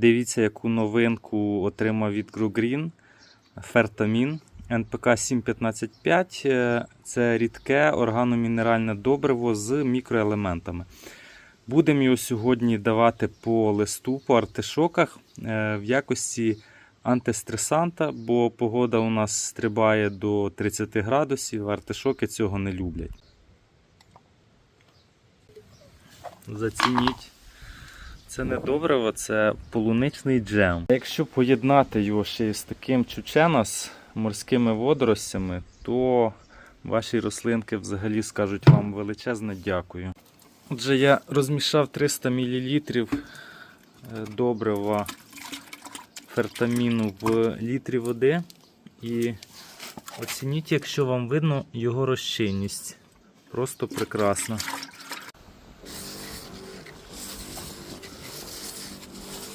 Дивіться, яку новинку отримав від GrowGreen. Фертамін НПК 715.5. Е, Це рідке органомінеральне добриво з мікроелементами. Будемо його сьогодні давати по листу, по артишоках е, в якості антистресанта, бо погода у нас стрибає до 30 градусів, артишоки цього не люблять. Зацініть. Це не добриво, це полуничний джем. Якщо поєднати його ще з таким чученас морськими водоростями, то ваші рослинки взагалі скажуть вам величезне дякую. Отже, я розмішав 300 мл добрива фертаміну в літрі води. І оцініть, якщо вам видно його розчинність. Просто прекрасна.